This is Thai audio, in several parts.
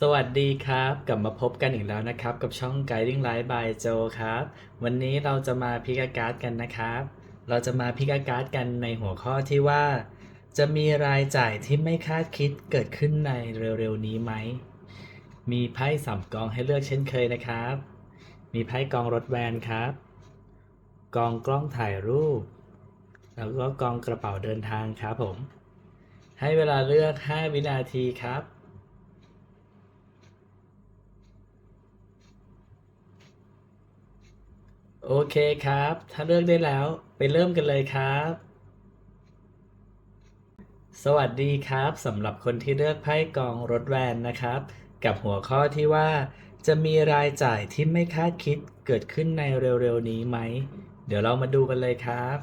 สวัสดีครับ กลับมาพบกันอีกแล้วนะครับ กับช่อง Guiding Light by Joe ครับ วันนี้เราจะมาพิกาการ์ดกันนะครับ เราจะมาพิกาการ์ดกันในหัวข้อที่ว่า จะมีรายจ่ายที่ไม่คาดคิดเกิดขึ้นในเร็วๆนี้ไหม มีไพ่สามกองให้เลือกเช่นเคยนะครับ มีไพ่กองรถแวนครับ กองกล้องถ่ายรูป แล้วก็กองกระเป๋าเดินทางครับผม ให้เวลาเลือก 5 วินาทีครับ โอเคครับ ถ้าเลือกได้แล้วไปเริ่มกันเลยครับ สวัสดีครับสำหรับคนที่เลือกไพ่กองรถแวนนะครับ กับหัวข้อที่ว่า จะมีรายจ่ายที่ไม่คาดคิดเกิดขึ้นในเร็วๆนี้ไหม เดี๋ยวเรามาดูกันเลยครับ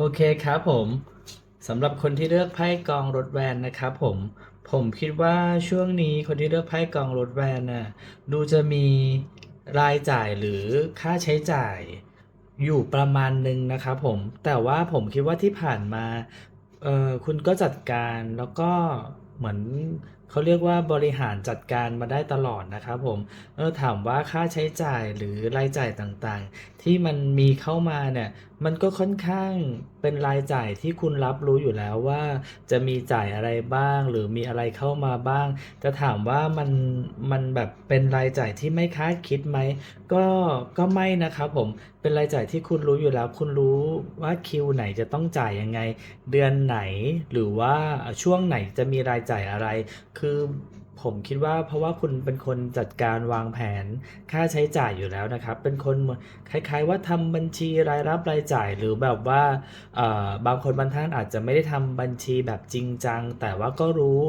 โอเคครับผมสำหรับคนที่เลือกไพ่กองรถแวนนะครับผมผมคิดว่าช่วงนี้คนที่เลือกไพ่กองรถแวนน่ะดูจะมีรายจ่ายหรือค่าใช้จ่ายอยู่ประมาณหนึ่งนะครับผมแต่ว่าผมคิดว่าที่ผ่านมาเออคุณก็จัดการแล้วก็เหมือน เขาเรียกว่าบริหารจัดการมาได้ตลอดนะครับผมเออถามว่าค่าใช้จ่ายหรือรายจ่ายต่างๆ ที่มันมีเข้ามาเนี่ยมันก็ค่อนข้างเป็นรายจ่ายที่คุณรับรู้อยู่แล้วว่า จะมีจ่ายอะไรบ้าง หรือมีอะไรเข้ามาบ้าง จะถามว่ามันมันแบบเป็นรายจ่ายที่ไม่คาดคิดไหมก็ก็ไม่นะครับผมเป็นรายจ่ายที่คุณรู้อยู่แล้ว คุณรู้ว่าคิวไหนจะต้องจ่ายยังไง เดือนไหนหรือว่าช่วงไหนจะมีรายจ่ายอะไรคือ ผมคิดว่าเพราะว่าคุณเป็นคนจัดการวางแผนค่าใช้จ่ายอยู่แล้วนะครับ เป็นคนคล้าย ๆ ว่าทำบัญชีรายรับรายจ่าย หรือแบบว่าบางคนบางท่านอาจจะไม่ได้ทำบัญชีแบบจริงจัง แต่ว่าก็รู้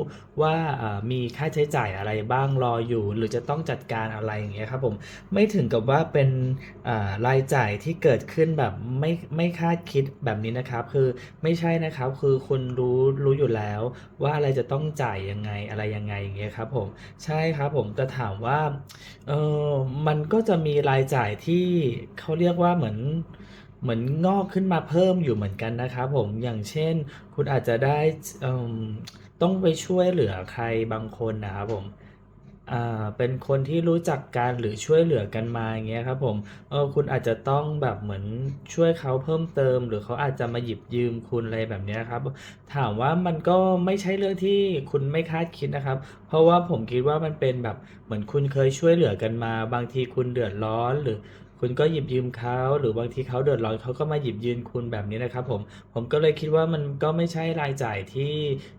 ว่ามีค่าใช้จ่ายอะไรบ้างรออยู่ หรือจะต้องจัดการอะไรอย่างเงี้ยครับผมไม่ถึงกับว่าเป็นรายจ่ายที่เกิดขึ้นแบบไม่ไม่คาดคิดแบบนี้นะครับ คือไม่ใช่นะครับคือคุณรู้รู้อยู่แล้ว ว่าอะไรจะต้องจ่ายยังไงอะไรยังไงอย่างเงี้ยครับผม ใช่ครับผมแต่ถามว่า เออมันก็จะมีรายจ่ายที่เขาเรียกว่าเหมือน เหมือนงอกขึ้นมาเพิ่มอยู่เหมือนกันนะครับผม อย่างเช่น คุณอาจจะได้เอิ่มต้องไปช่วยเหลือใครบางคนนะครับผม เป็นคนที่รู้จักกันหรือช่วยเหลือกันมาอย่างเงี้ยครับผม เออคุณอาจจะต้องแบบเหมือนช่วยเขาเพิ่มเติม หรือเขาอาจจะมาหยิบยืมคุณอะไรแบบเนี้ยครับ ถามว่ามันก็ไม่ใช่เรื่องที่คุณไม่คาดคิดนะครับ เพราะว่าผมคิดว่ามันเป็นแบบเหมือนคุณเคยช่วยเหลือกันมา บางทีคุณเดือดร้อนหรือคุณก็หยิบยืมเขาหรือบางทีเขาเดือดร้อนเขาก็มาหยิบยืมคุณแบบนี้นะครับผมผมก็เลยคิดว่ามันก็ไม่ใช่รายจ่ายที่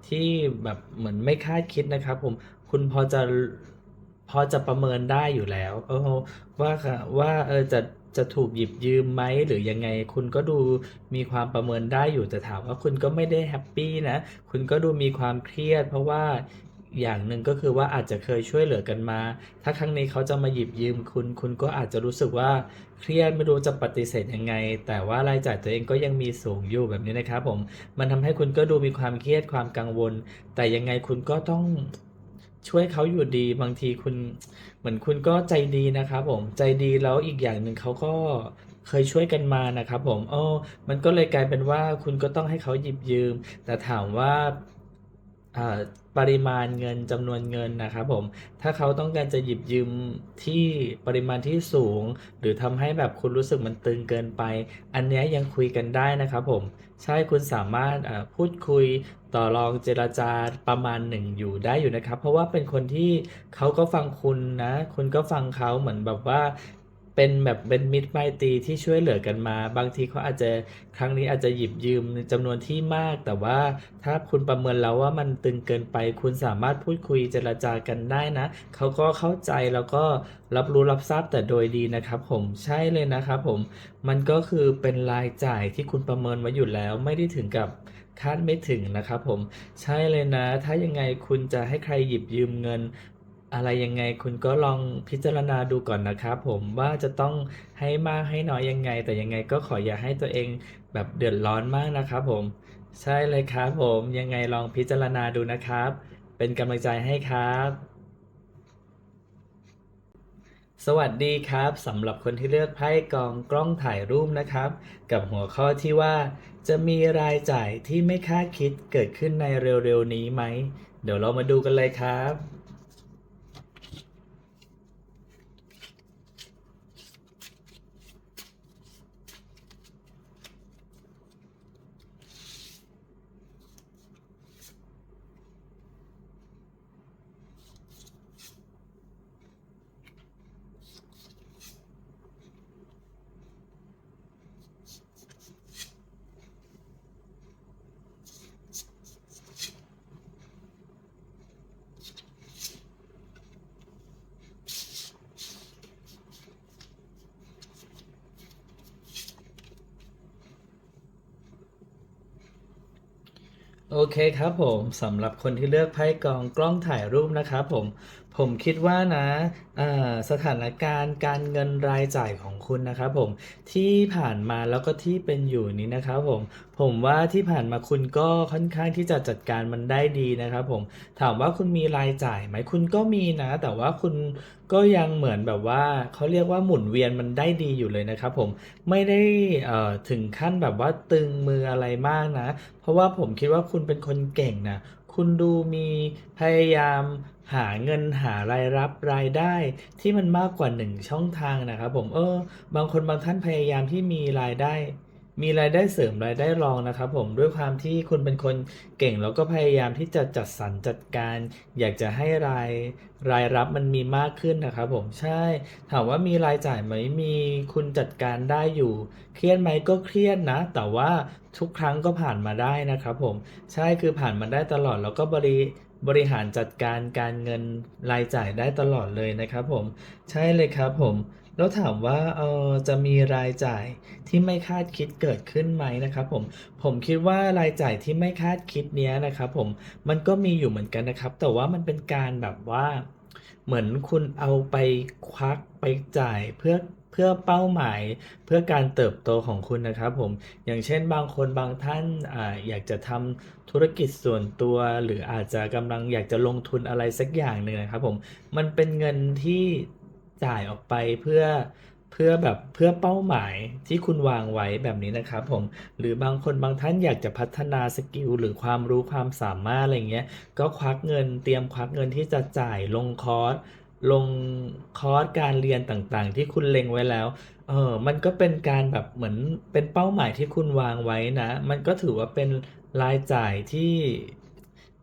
ที่แบบเหมือนไม่คาดคิดนะครับผมคุณพอจะ พอจะประเมินได้อยู่แล้วเออว่าค่ะว่าเออจะจะถูกหยิบยืมไหมหรือยังไง คุณก็ดูมีความประเมินได้อยู่แต่ถามว่าคุณก็ไม่ได้แฮปปี้นะ คุณก็ดูมีความเครียด เพราะว่าอย่างหนึ่งก็คือว่าอาจจะเคยช่วยเหลือกันมา ถ้าครั้งนี้เขาจะมาหยิบยืมคุณ คุณก็อาจจะรู้สึกว่าเครียดไม่รู้จะปฏิเสธยังไง แต่ว่ารายจ่ายตัวเองก็ยังมีสูงอยู่แบบนี้นะครับผม มันทำให้คุณก็ดูมีความเครียดความกังวล แต่ยังไงคุณก็ต้อง ช่วยเขาอยู่ดีบางทีคุณ เหมือนคุณก็ใจดีนะครับผมใจดีแล้วอีกอย่างหนึ่งเขาก็เคยช่วยกันมานะครับผมโอ้มันก็เลยกลายเป็นว่าคุณก็ต้องให้เขาหยิบยืม แต่ถามว่า ปริมาณเงินจำนวนเงินนะครับผม ถ้าเขาต้องการจะหยิบยืมที่ปริมาณที่สูง หรือทำให้แบบคุณรู้สึกมันตึงเกินไป อันเนี้ยยังคุยกันได้นะครับผม ใช่คุณสามารถพูดคุยต่อรองเจรจาประมาณหนึ่งอยู่ได้อยู่นะครับ เพราะว่าเป็นคนที่เขาก็ฟังคุณนะ คุณก็ฟังเขาเหมือนแบบว่า เป็นแบบเป็นมิตรไมตรีที่ช่วยเหลือกันมา บางทีเขาอาจจะครั้งนี้อาจจะหยิบยืมจำนวนที่มาก แต่ว่าถ้าคุณประเมินแล้วว่ามันตึงเกินไป คุณสามารถพูดคุยเจรจากันได้นะเขาก็เข้าใจแล้วก็รับรู้รับทราบแต่โดยดีนะครับผมใช่เลยนะครับผมมันก็คือเป็นรายจ่ายที่คุณประเมินไว้อยู่แล้วไม่ได้ถึงกับคาดไม่ถึงนะครับผมใช่เลยนะ ถ้ายังไงคุณจะให้ใครหยิบยืมเงิน อะไรยังไงคุณก็ลองพิจารณาดูก่อนนะครับผมว่าจะต้องให้มากให้น้อยยังไง แต่ยังไงก็ขออย่าให้ตัวเองแบบเดือดร้อนมากนะครับผม ใช่เลยครับผมยังไงลองพิจารณาดูนะครับ เป็นกำลังใจให้ครับ สวัสดีครับสำหรับคนที่เลือกไพ่กองกล้องถ่ายรูปนะครับ กับหัวข้อที่ว่า จะมีรายจ่ายที่ไม่คาดคิดเกิดขึ้นในเร็วๆนี้ไหม เดี๋ยวเรามาดูกันเลยครับ โอเคครับผมสำหรับคนที่เลือกไพ่กองกล้องถ่ายรูปนะครับผม ผมคิดว่านะสถานการณ์การเงินรายจ่ายของคุณนะครับผมที่ผ่านมาแล้วก็ที่เป็นอยู่นี้นะครับผมผมว่าที่ผ่านมาคุณก็ค่อนข้างที่จะจัดการมันได้ดีนะครับผมถามว่าคุณมีรายจ่ายไหมคุณก็มีนะ แต่ว่าคุณก็ยังเหมือนแบบว่าเขาเรียกว่าหมุนเวียนมันได้ดีอยู่เลยนะครับผมไม่ได้ถึงขั้นแบบว่าตึงมืออะไรมากนะ เพราะว่าผมคิดว่าคุณเป็นคนเก่งนะ คุณดูมีพยายามหาเงินหารายรับรายได้ที่มันมากกว่าหนึ่งช่องทางนะครับผมเออบางคนบางท่านพยายามที่มีรายได้ มีรายได้เสริมรายได้รองนะครับผมด้วยความที่คุณเป็นคนเก่งแล้วก็พยายามที่จะจัดสรรจัดการ อยากจะให้รายรายรับมันมีมากขึ้นนะครับผมใช่ถามว่ามีรายจ่ายไหมมีคุณจัดการได้อยู่ เครียดไหมก็เครียดนะ แต่ว่าทุกครั้งก็ผ่านมาได้นะครับผมใช่คือผ่านมาได้ตลอดแล้วก็บริบริหารจัดการการเงินรายจ่ายได้ตลอดเลยนะครับผม ใช่เลยครับผม แล้วถามว่าเออจะมีรายจ่ายที่ไม่คาดคิดเกิดขึ้นไหมนะครับผมผมคิดว่ารายจ่ายที่ไม่คาดคิดเนี้ยนะครับผมมันก็มีอยู่เหมือนกันนะครับ แต่ว่ามันเป็นการแบบว่า เหมือนคุณเอาไปควักไปจ่ายเพื่อเพื่อเป้าหมายเพื่อการเติบโตของคุณนะครับผมอย่างเช่นบางคนบางท่านอ่าอยากจะทำธุรกิจส่วนตัว หรืออาจจะกำลังอยากจะลงทุนอะไรสักอย่างหนึ่งนะครับผมมันเป็นเงินที่ จ่ายออกไปเพื่อเพื่อแบบเพื่อเป้าหมายที่คุณวางไว้แบบนี้นะครับผมหรือบางคนบางท่านอยากจะพัฒนาสกิลหรือความรู้ความสามารถอะไรเงี้ยก็ควักเงินเตรียมควักเงินที่จะจ่ายลงคอร์สลงคอร์สการเรียนต่างๆ ที่คุณเล็งไว้แล้ว เออ มันก็เป็นการแบบเหมือนเป็นเป้าหมายที่คุณวางไว้นะ มันก็ถือว่าเป็นรายจ่ายที่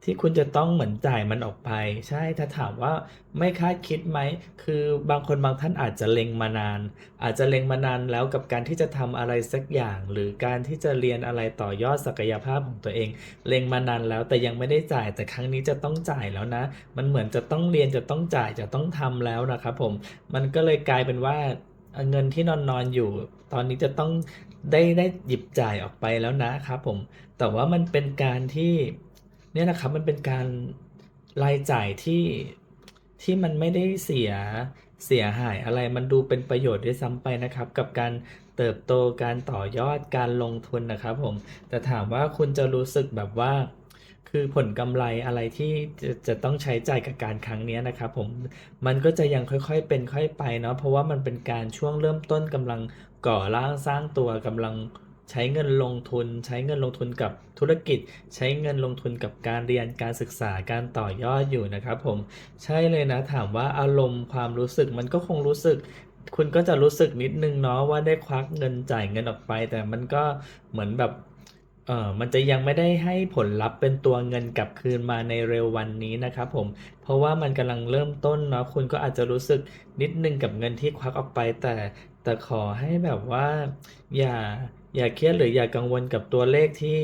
ที่คุณจะต้องเหมือนจ่ายมันออกไป ใช่ถ้าถามว่าไม่คาดคิดไหม คือบางคนบางท่านอาจจะเล็งมานาน อาจจะเล็งมานานแล้วกับการที่จะทำอะไรสักอย่าง หรือการที่จะเรียนอะไรต่อยอดศักยภาพของตัวเอง เล็งมานานแล้วแต่ยังไม่ได้จ่ายแต่ครั้งนี้จะต้องจ่ายแล้วนะ มันเหมือนจะต้องเรียนจะต้องจ่ายจะต้องทำแล้วนะครับผมมันก็เลยกลายเป็นว่าเงินที่นอนนอนอยู่ ตอนนี้จะต้องได้ได้หยิบจ่ายออกไปแล้วนะครับผมแต่ว่ามันเป็นการที่ เนี่ยนะครับมันเป็นการรายจ่ายที่ที่มันไม่ได้เสียเสียหายอะไรมันดูเป็นประโยชน์ด้วยซ้ำไปนะครับ กับการเติบโตการต่อยอดการลงทุนนะครับผมแต่ถามว่าคุณจะรู้สึกแบบว่า คือผลกำไรอะไรที่จะจะต้องใช้จ่ายกับการครั้งนี้นะครับผมมันก็จะยังค่อยๆเป็นค่อยไปเนาะเพราะว่ามันเป็นการช่วงเริ่มต้นกำลังก่อร่างสร้างตัวกำลัง ใช้เงินลงทุน ใช้เงินลงทุนกับธุรกิจ ใช้เงินลงทุนกับการเรียนการศึกษาการต่อยอดอยู่นะครับผมใช่เลยนะถามว่าอารมณ์ความรู้สึกมันก็คงรู้สึกคุณก็จะรู้สึกนิดนึงเนาะว่าได้ควักเงินจ่ายเงินออกไป แต่มันก็เหมือนแบบเออมันจะยังไม่ได้ให้ผลลัพธ์เป็นตัวเงินกลับคืนมาในเร็ววันนี้นะครับผม เพราะว่ามันกำลังเริ่มต้นเนาะคุณก็อาจจะรู้สึกนิดนึงกับเงินที่ควักออกไป แต่แต่ขอให้แบบว่าอย่า อย่าเครียดหรืออย่ากังวลกับตัวเลขที่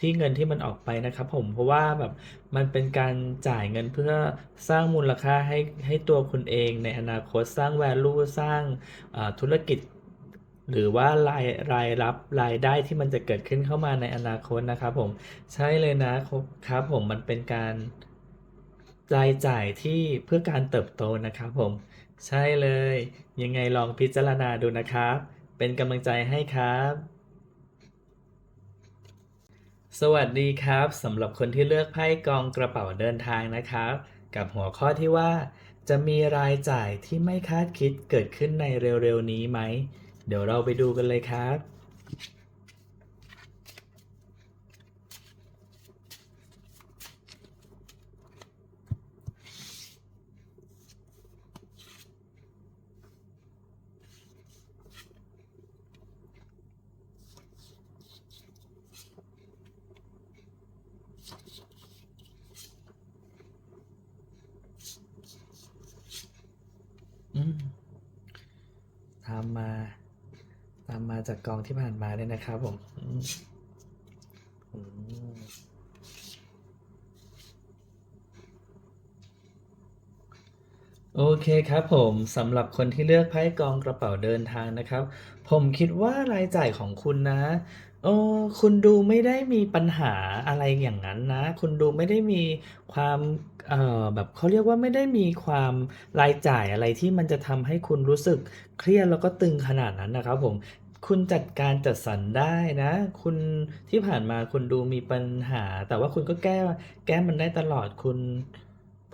ที่เงินที่มันออกไปนะครับผมเพราะว่าแบบมันเป็นการจ่ายเงินเพื่อสร้างมูลค่าให้ให้ตัวคุณเองในอนาคตสร้าง value สร้างธุรกิจ หรือว่ารายรายรับรายได้ที่มันจะเกิดขึ้นเข้ามาในอนาคตนะครับผมใช่เลยนะครับผมมันเป็นการรายจ่ายที่เพื่อการเติบโตนะครับผมใช่เลย ยังไงลองพิจารณาดูนะครับ เป็นกำลังใจให้ครับ สวัสดีครับสำหรับคนที่เลือกไพ่กองกระเป๋าเดินทางนะครับ กับหัวข้อที่ว่า จะมีรายจ่ายที่ไม่คาดคิดเกิดขึ้นในเร็วๆนี้ไหม เดี๋ยวเราไปดูกันเลยครับามมา ตามมาจากกองที่ผ่านมาเลยนะครับผมโอเคครับผมสำหรับคนที่เลือกไพ่กองกระเป๋าเดินทางนะครับ ผมคิดว่ารายจ่ายของคุณนะ เออ คุณดูไม่ได้มีปัญหาอะไรอย่างนั้นนะ คุณดูไม่ได้มีความ เอ่อ แบบเขาเรียกว่าไม่ได้มีความรายจ่ายอะไรที่มันจะทำให้คุณรู้สึกเครียดแล้วก็ตึงขนาดนั้นนะครับผม คุณจัดการจัดสรรได้นะ คุณที่ผ่านมาคุณดูมีปัญหา แต่ว่าคุณก็แก้แก้มันได้ตลอดคุณ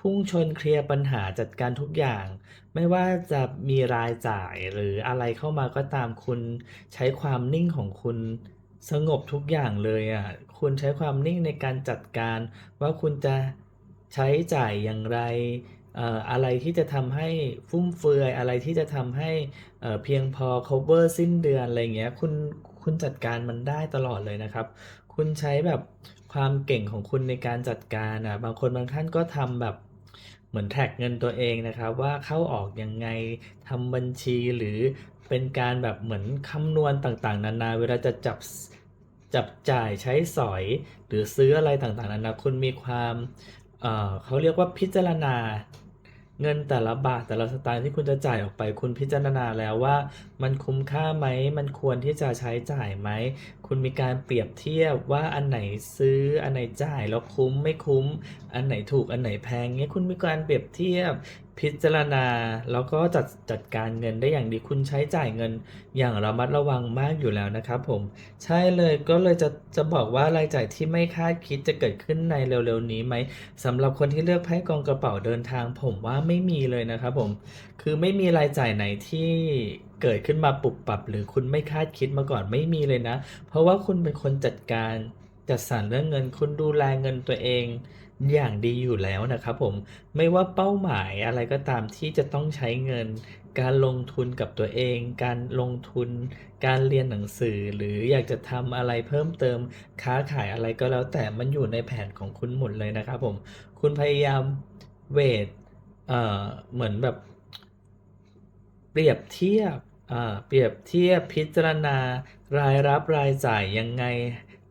พุ่งชนเคลียร์ปัญหาจัดการทุกอย่าง ไม่ว่าจะมีรายจ่ายหรืออะไรเข้ามาก็ตามคุณใช้ความนิ่งของคุณ สงบทุกอย่างเลยอะ่ะ คุณใช้ความนิ่งในการจัดการว่าคุณจะใช้จ่ายอย่างไรเอ่ออะไรที่จะทำให้ฟุ่มเฟือย อะไรที่จะทำให้เอ่อเพียงพอ cover สิ้นเดือนอะไรเงี้ย คุณคุณจัดการมันได้ตลอดเลยนะครับ คุณใช้แบบความเก่งของคุณในการจัดการอะ บางคนบางท่านก็ทำแบบเหมือนแท็กเงินตัวเองนะครับ ว่าเข้าออกยังไงทำบัญชีหรือ เป็นการแบบเหมือนคำนวณต่างๆ นานา เวลาจะจับจับจ่ายใช้สอย หรือซื้ออะไรต่างๆ นานาคุณมีความเเขาเรียกว่าพิจารณาเงินแต่ละบาทแต่ละสตางค์ที่คุณจะจ่ายออกไป คุณพิจารณาแล้วว่า มันคุ้มค่าไหม มันควรที่จะใช้จ่ายไหม คุณมีการเปรียบเทียบว่าอันไหนซื้ออันไหนจ่ายแล้วคุ้มไม่คุ้ม อันไหนถูกอันไหนแพงเงี้ยคุณมีการเปรียบเทียบ พิจารณาแล้วก็จัดจัดการเงินได้อย่างดีคุณใช้จ่ายเงินอย่างระมัดระวังมากอยู่แล้วนะครับผมใช่เลยก็เลยจะจะบอกว่ารายจ่ายที่ไม่คาดคิดจะเกิดขึ้นในเร็วๆนี้ไหมสำหรับคนที่เลือกไพ่กองกระเป๋าเดินทาง ผมว่าไม่มีเลยนะครับผมคือไม่มีรายจ่ายไหนที่เกิดขึ้นมาปุบปับ หรือคุณไม่คาดคิดมาก่อนไม่มีเลยนะ เพราะว่าคุณเป็นคนจัดการจัดสรรเรื่องเงินคุณดูแลเงินตัวเอง อย่างดีอยู่แล้วนะครับผมไม่ว่าเป้าหมายอะไรก็ตามที่จะต้องใช้เงิน การลงทุนกับตัวเอง การลงทุน การเรียนหนังสือ หรืออยากจะทำอะไรเพิ่มเติม ค้าขายอะไรก็แล้วแต่มันอยู่ในแผนของคุณหมดเลยนะครับผมคุณพยายามเวทเอ่อเหมือนแบบ เปรียบเทียบอ่าเปรียบเทียบพิจารณารายรับรายจ่ายยังไง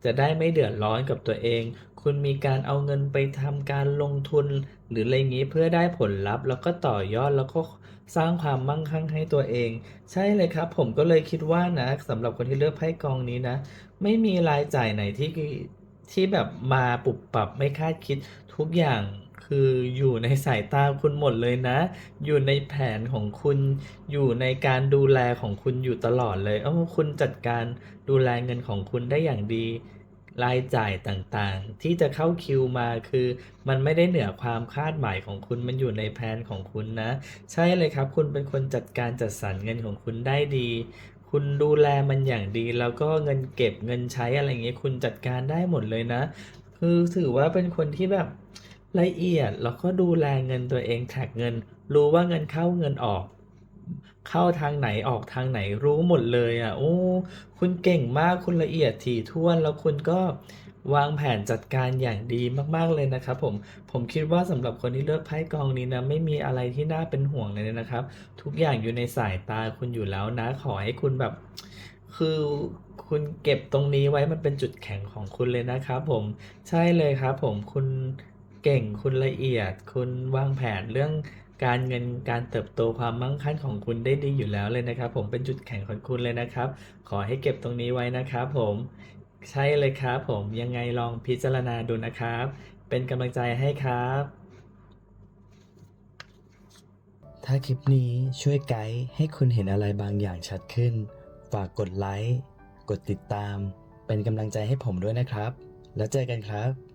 จะได้ไม่เดือดร้อนกับตัวเอง คุณมีการเอาเงินไปทำการลงทุน หรืออะไรงี้เพื่อได้ผลลัพธ์ แล้วก็ต่อยอดแล้วก็สร้างความมั่งคั่งให้ตัวเอง ใช่เลยครับ ผมก็เลยคิดว่านะสำหรับคนที่เลือกไพ่กองนี้นะ ไม่มีรายจ่ายไหนที่ที่แบบมาปรับปรับไม่คาดคิดทุกอย่าง คืออยู่ในสายตาคุณหมดเลยนะ อยู่ในแผนของคุณ อยู่ในการดูแลของคุณอยู่ตลอดเลยเอ้าคุณจัดการดูแลเงินของคุณได้อย่างดีรายจ่ายต่างๆ ที่จะเข้าคิวมาคือ มันไม่ได้เหนือความคาดหมายของคุณมันอยู่ในแผนของคุณนะ ใช่เลยครับ คุณเป็นคนจัดการจัดสรรเงินของคุณได้ดี คุณดูแลมันอย่างดี แล้วก็เงินเก็บเงินใช้อะไรอย่างเงี้ยคุณจัดการได้หมดเลยนะ คือถือว่าเป็นคนที่แบบ ละเอียดแล้วก็ดูแลเงินตัวเองแท็กเงิน รู้ว่าเงินเข้าเงินออก เข้าทางไหนออกทางไหนรู้หมดเลยอะโอ้คุณเก่งมากคุณละเอียดถี่ถ้วนแล้วคุณก็วางแผนจัดการอย่างดีมากๆเลยนะครับผม ผมคิดว่าสำหรับคนที่เลือกไพ่กองนี้นะไม่มีอะไรที่น่าเป็นห่วงเลยนะครับ ทุกอย่างอยู่ในสายตาคุณอยู่แล้วนะ ขอให้คุณแบบ คือคุณเก็บตรงนี้ไว้มันเป็นจุดแข็งของคุณเลยนะครับผม ใช่เลยครับผมคุณ เก่ง คุณละเอียด คุณวางแผนเรื่องการเงินการเติบโตความมั่งคั่งของคุณได้ดีอยู่แล้วเลยนะครับ ผมเป็นจุดแข็งของคุณเลยนะครับ ขอให้เก็บตรงนี้ไว้นะครับผมใช่เลยครับผมยังไงลองพิจารณาดูนะครับ เป็นกำลังใจให้ครับ ถ้าคลิปนี้ช่วยไกด์ให้คุณเห็นอะไรบางอย่างชัดขึ้น ฝากกดไลค์ กดติดตาม เป็นกำลังใจให้ผมด้วยนะครับ แล้วเจอกันครับ